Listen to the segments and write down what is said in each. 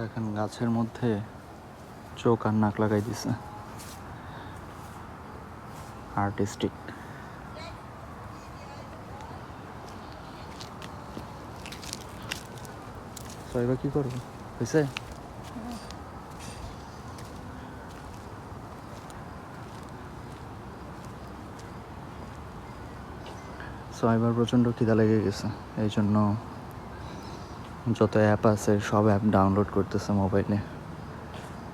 দেখেন গাছের মধ্যে চোখ আর নাক লাগাই দিছে। আর্টিস্টিক এবার কি করব? হয়েছে? সো এবার প্রচণ্ড খিদা লেগে গেছে, এই জন্য যত অ্যাপ আছে, সব অ্যাপ ডাউনলোড করতেছে মোবাইলে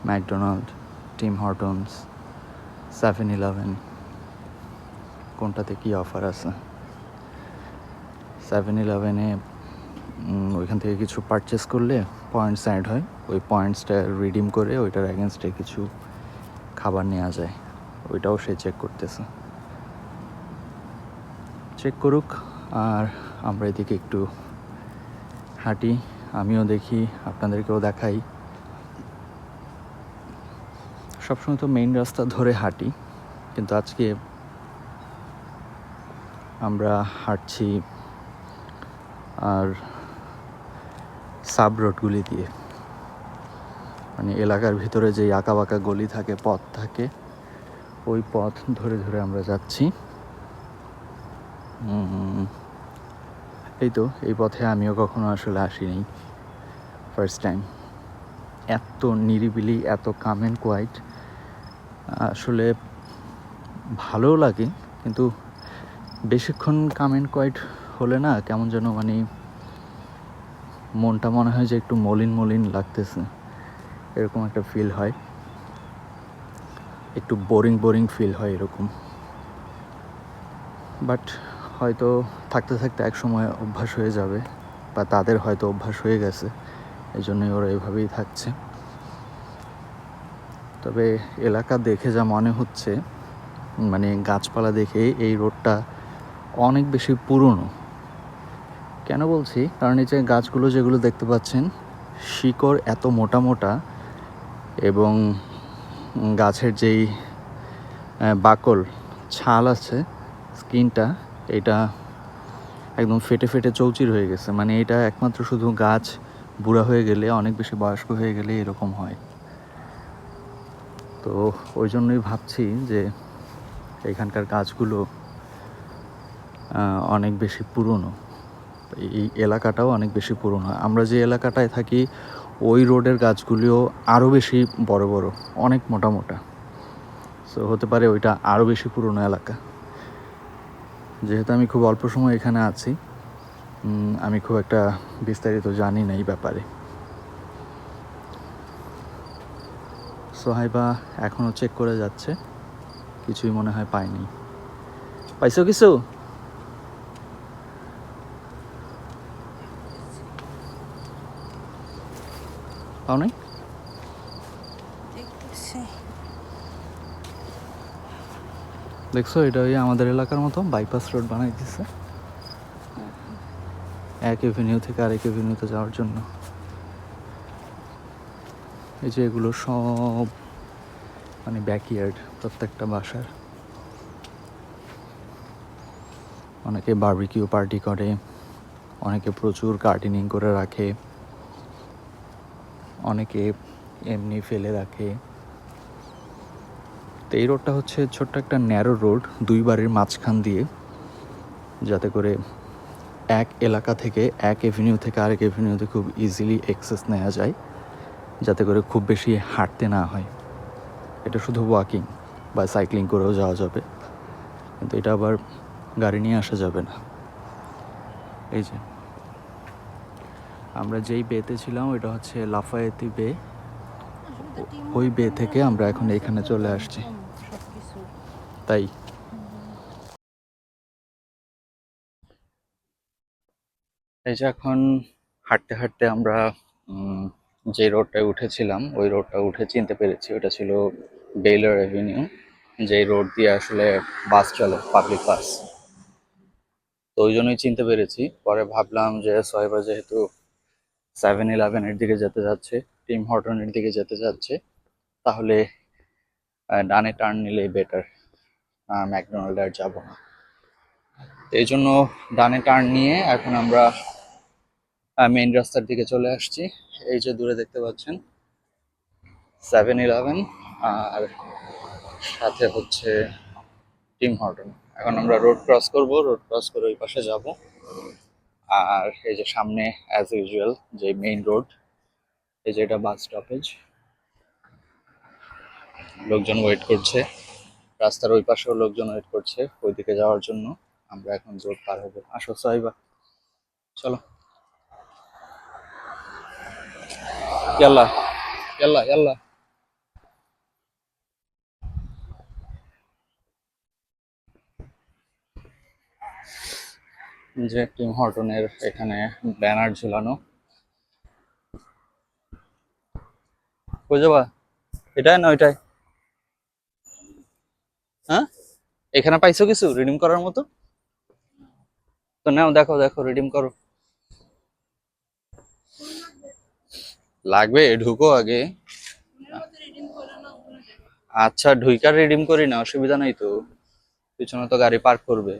McDonald Tim Hortons seven eleven কোনটাতে কী অফার আছে? সেভেন ইলেভেনে ওইখান থেকে কিছু পারচেস করলে পয়েন্টস অ্যাড হয়। ওই পয়েন্টসটা রিডিম করে ওইটার অ্যাগেনস্টে কিছু খাবার নেওয়া যায়। ওইটাও সে চেক করতেছে। চেক করুক, আর আমরা এদিকে একটু হাঁটি আমিও দেখি আপনাদেরকেও দেখাই। সবসময় তো মেইন রাস্তা ধরে হাঁটি কিন্তু আজকে আমরা হাঁটছি আর সাব রোডগুলি দিয়ে। মানে এলাকার ভিতরে যে আঁকা বাঁকা গলি থাকে পথ থাকে ওই পথ ধরে ধরে আমরা যাচ্ছি। উম, এই তো, এই পথে আমিও কখনো আসলে আসিনি। ফার্স্ট টাইম এত নিরিবিলি, এত কাম অ্যান্ড কোয়াইট আসলে ভালো লাগে, কিন্তু বেশিক্ষণ কাম অ্যান্ড কোয়াইট হলে না কেমন যেন মানে মনটা মনে হয় যে একটু মলিন মলিন লাগতেছে। এরকম একটা ফিল হয়। একটু বোরিং বোরিং ফিল হয় এরকম। বাট হয়তো থাকতে থাকতে এক সময় অভ্যাস হয়ে যাবে বা তাদের হয়তো অভ্যাস হয়ে গেছে। এই জন্যই ওরা এভাবেই থাকছে। তবে এলাকা দেখে যা মনে হচ্ছে মানে গাছপালা দেখে এই রোডটা অনেক বেশি পুরনো। কেন বলছি? কারণ এই যে গাছগুলো যেগুলো দেখতে পাচ্ছেন, শিকড় এত মোটা মোটা এবং গাছের যেই বাকল, ছাল আছে, স্কিনটা এটা একদম ফেটে ফেটে চৌচির হয়ে গেছে। মানে এটা একমাত্র শুধু গাছ বুড়া হয়ে গেলে, অনেক বেশি বয়স্ক হয়ে গেলে এরকম হয়। তো ওই জন্যই ভাবছি যে এখানকার গাছগুলো অনেক বেশি পুরনো। এই এলাকাটাও অনেক বেশি পুরনো। আমরা যে এলাকাটায় থাকি, ওই রোডের গাছগুলিও আরও বেশি বড় বড়, অনেক মোটা মোটা। সো হতে পারে ওইটা আরও বেশি পুরনো এলাকা। যেহেতু আমি খুব অল্প সময় এখানে আছি আমি খুব একটা বিস্তারিত জানি না এই ব্যাপারে। সোহাইবা এখনও চেক করে যাচ্ছে, কিছুই মনে হয় পায়নি। পাইছো কিছু? পাও নাই দেখছ এটা ওই আমাদের এলাকার মতো বাইপাস রোড বানাই দিচ্ছে এক এভিনিউ থেকে আরেক এভিনিউতে যাওয়ার জন্য। এই যে এগুলো সব মানে ব্যাকইয়ার্ড প্রত্যেকটা বাসার। অনেকে বার্বিকিউ পার্টি করে, অনেকে প্রচুর গার্ডেনিং করে রাখে, অনেকে এমনি ফেলে রাখে। এই রোডটা হচ্ছে ছোট্ট একটা ন্যারো রোড দুই বাড়ির মাঝখান দিয়ে যাতে করে এক এলাকা থেকে এক এভিনিউ থেকে আরেক এভিনিউতে খুব ইজিলি অ্যাক্সেস নেওয়া যায় যাতে করে খুব বেশি হাঁটতে না হয়। এটা শুধু ওয়াকিং বা সাইক্লিং করেও যাওয়া যাবে কিন্তু এটা আবার গাড়ি নিয়ে আসা যাবে না। এই যে আমরা যেই বেতে ছিলাম ওইটা হচ্ছে লাফায়েতি বে ওই বে থেকে আমরা এখন এখানে চলে আসছি। তাই। এই যে এখন হাঁটতে হাঁটতে আমরা যে রোডটায় উঠেছিলাম, ওই রোডটা উঠে চিনতে পেরেছি। ওটা ছিল বেইলার অ্যাভিনিউ যে রোড দিয়ে আসলে বাস চলে, পাবলিক বাস। তো ওই জন্যই চিনতে পেরেছি। পরে ভাবলাম যে সোহেবা যেহেতু সেভেন ইলেভেনের দিকে যেতে যাচ্ছে টিম হটনের দিকে যেতে যাচ্ছে, তাহলে ডানে টার্ন নিলেই বেটার ম্যাকডোনাল্ড আর যাব না। এই জন্য ডানে টার্ন নিয়ে এখন আমরা মেইন রাস্তার দিকে চলে আসছি। এই যে দূরে দেখতে পাচ্ছেন সেভেন ইলেভেন আর সাথে হচ্ছে টিম হর্টন। এখন আমরা রোড ক্রস করব রোড ক্রস করে ওই পাশে যাব। আর এই যে সামনে অ্যাজ ইউজুয়াল যে মেইন রোড এই যে এটা বাস স্টপেজ লোকজন ওয়েট করছে। রাস্তার ওই পাশেও লোকজন ওয়েট করছে ওইদিকে যাওয়ার জন্য। আমরা এখন রোড পার হব। আসো সাহিবা। চলো। যে টিম হর্টনের এখানে ব্যানার ঝুলানো। যাবা? এটাই না ওইটাই? হ্যাঁ? এখানে পাইছো কিছু? রিডিম করার মতো? তো নাও, দেখো দেখো রিডিম করো। লাগবে? ঢুকো আগে। আচ্ছা ঢুইকার রিডিম করি না, অসুবিধা নাই তো। পিছনে তো গাড়ি পার্ক করবে।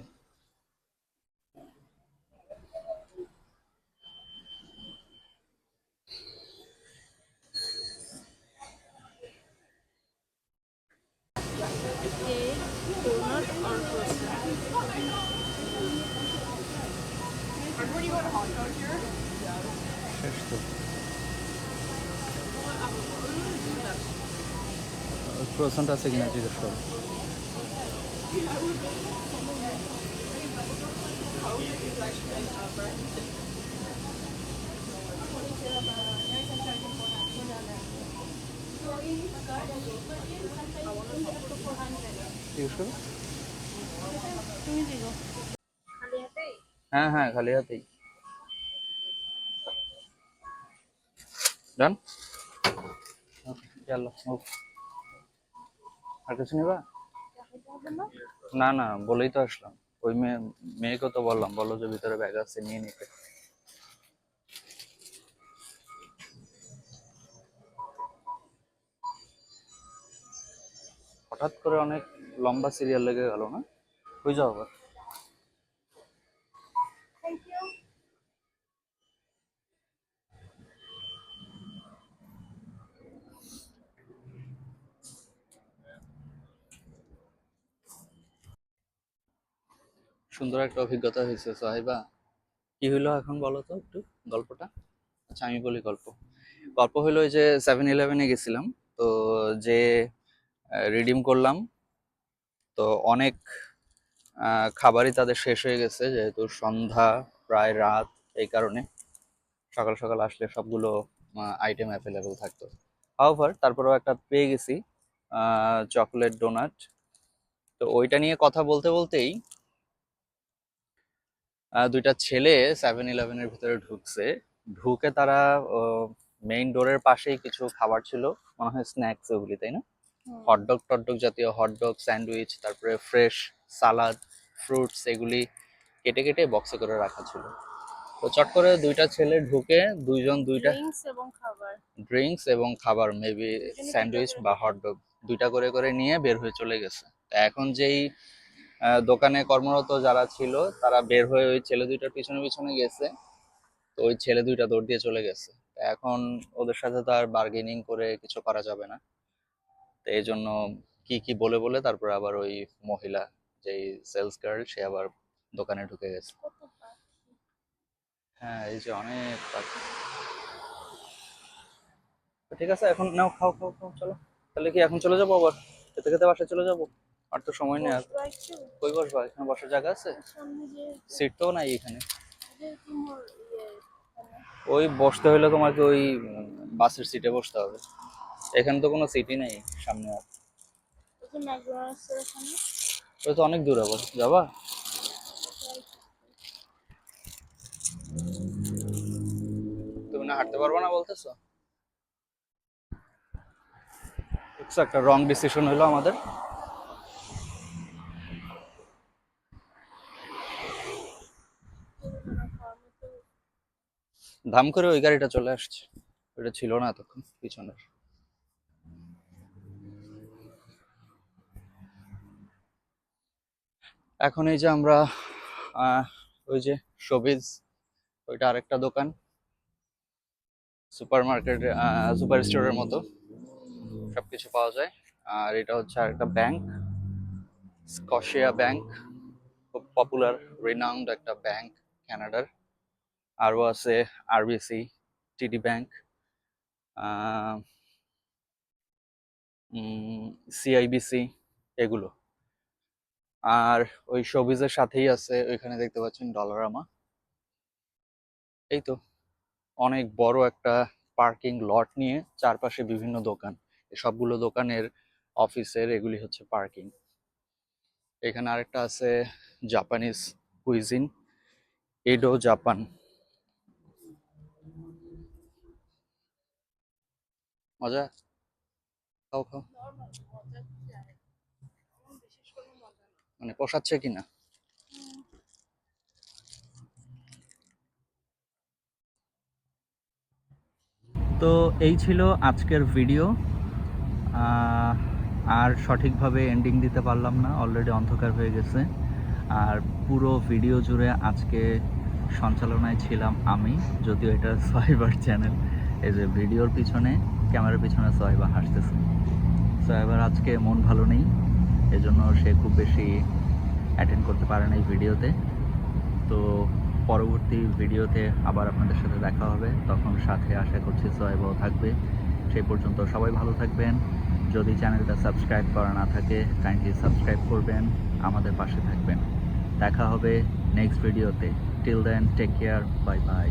ক্রোসেন্ট আছে কিনা জিজ্ঞেস করো। হ্যাঁ হ্যাঁ খালি হাতেই। ডান চলো মুভ আর কিছু নিবা? না না, বলেই তো আসলাম। ওই মেয়ে, মেয়েকে তো বললাম, বলো যে ভিতরে ব্যাগ আছে, নিয়ে নিতে। হঠাৎ করে অনেক লম্বা সিরিয়াল লেগে গেল না? হয়ে যাও আবার। সুন্দর একটা অভিজ্ঞতা হয়েছে, সাহেবা। কি হইল এখন বলো তো একটু গল্পটা? আচ্ছা আমি বলি গল্প। গল্প ওই যে সেভেন ইলেভেনে গেছিলাম, তো যে রিডিম করলাম, তো অনেক খাবারই তাদের শেষ হয়ে গেছে, যেহেতু সন্ধ্যা, প্রায় রাত, এই কারণে। সকাল সকাল আসলে সবগুলো আইটেম অ্যাভেলেবল থাকতো। হাওভার তারপরেও একটা পেয়ে গেছি চকলেট ডোনাট তো ওইটা নিয়ে কথা বলতে বলতেই দুইটা ছেলে সেভেন ইলেভেনের ভিতরে ঢুকছে। ঢুকে তারা মেইন ডোরের পাশেই কিছু খাবার ছিল। মনে হয় স্ন্যাক্স ওগুলি তাই না? হটডগ টটডগ জাতীয় হটডগ স্যান্ডউইচ তারপরে ফ্রেশ সালাদ ফ্রুটস এগুলি কেটে কেটে বক্সে করে রাখা ছিল। তো চট করে দুইটা ছেলে ঢুকে দুইজন দুইটা ড্রিঙ্কস এবং খাবার। ড্রিঙ্কস এবং খাবার মেবি স্যান্ডউইচ বা হটডগ দুইটা করে করে নিয়ে বের হয়ে চলে গেছে। এখন যেই দোকানে কর্মরত যারা ছিল তারা বের হয়ে ওই ছেলে দুইটার পিছনে পিছনে গেছে। তো ওই ছেলে দুইটা দৌড় দিয়ে চলে গেছে। এখন ওদের সাথে তো আর বার্গেনিং করে কিছু করা যাবে না। তো এই জন্য কি কি বলে বলে তারপর আবার ওই মহিলা যেই সেলস গার্ল সে আবার দোকানে ঢুকে গেছে। হ্যাঁ এই যে অনেক পাখি। ঠিক আছে এখন নাও খাও খাও খাও চলো। তাহলে কি এখন চলে যাব আবার? খেতে খেতে বাসায় চলে যাব? আর তো সময় নেই? কই বসবা? এখানে বসার জায়গা আছে? সিট তো নাই এখানে। ইয়ে এখানে। ওই বসতে হলে তোমাকে ওই বাসের সিটে বসতে হবে। এখানে তো কোনো সিটই নেই সামনে আর। ওই তো অনেক দূর আবার। যাবা? তুমি না হাঁটতে পারব না বলতেছো? একটা রং ডিসিশন হলো আমাদের। ধাম করে ওই গাড়িটা চলে আসছে। ওটা ছিল না তখন, পিছনের। এখন এই যে আমরা ওই যে সবিজ ওইটা আরেকটা দোকান। সুপার মার্কেট সুপার স্টোরের মতো। সব কিছু পাওয়া যায়। আর এটা হচ্ছে আরেকটা ব্যাংক স্কশিয়া ব্যাংক খুব পপুলার রিনাউন্ড একটা ব্যাংক কানাডার আরও আছে আরবিসি টিডি ব্যাংক সিআইবিসি এগুলো। আর ওই শোবিজের সাথেই আছে, ওইখানে দেখতে পাচ্ছেন ডলারামা এই তো অনেক বড় একটা পার্কিং লট নিয়ে চারপাশে বিভিন্ন দোকান। সবগুলো দোকানের অফিসের এগুলি হচ্ছে পার্কিং এখানে আরেকটা আছে জাপানিজ কুইজিন এডো জাপান মজা? খাও খাও। মানে পোষাচ্ছে কিনা? তো এই ছিল আজকের ভিডিও আর সঠিকভাবে এন্ডিং দিতে পারলাম না অলরেডি অন্ধকার হয়ে গেছে। আর পুরো ভিডিও জুড়ে আজকে সঞ্চালনায় ছিলাম আমি, যদিও এটা সাইবার চ্যানেল এই যে ভিডিওর পিছনে। ক্যামেরার পিছনে সোয়াইবা হাসতেছে। সোয়াইবার আজকে মন ভালো নেই, এজন্য সে খুব বেশি অ্যাটেন্ড করতে পারে না এই ভিডিওতে। তো পরবর্তী ভিডিওতে আবার আপনাদের সাথে দেখা হবে। তখন সাথে আশা করছি সোহেবাও থাকবে। সেই পর্যন্ত সবাই ভালো থাকবেন। যদি চ্যানেলটা সাবস্ক্রাইব করা না থাকে কাইন্ডলি সাবস্ক্রাইব করবেন, আমাদের পাশে থাকবেন। দেখা হবে নেক্সট ভিডিওতে till then take care bye bye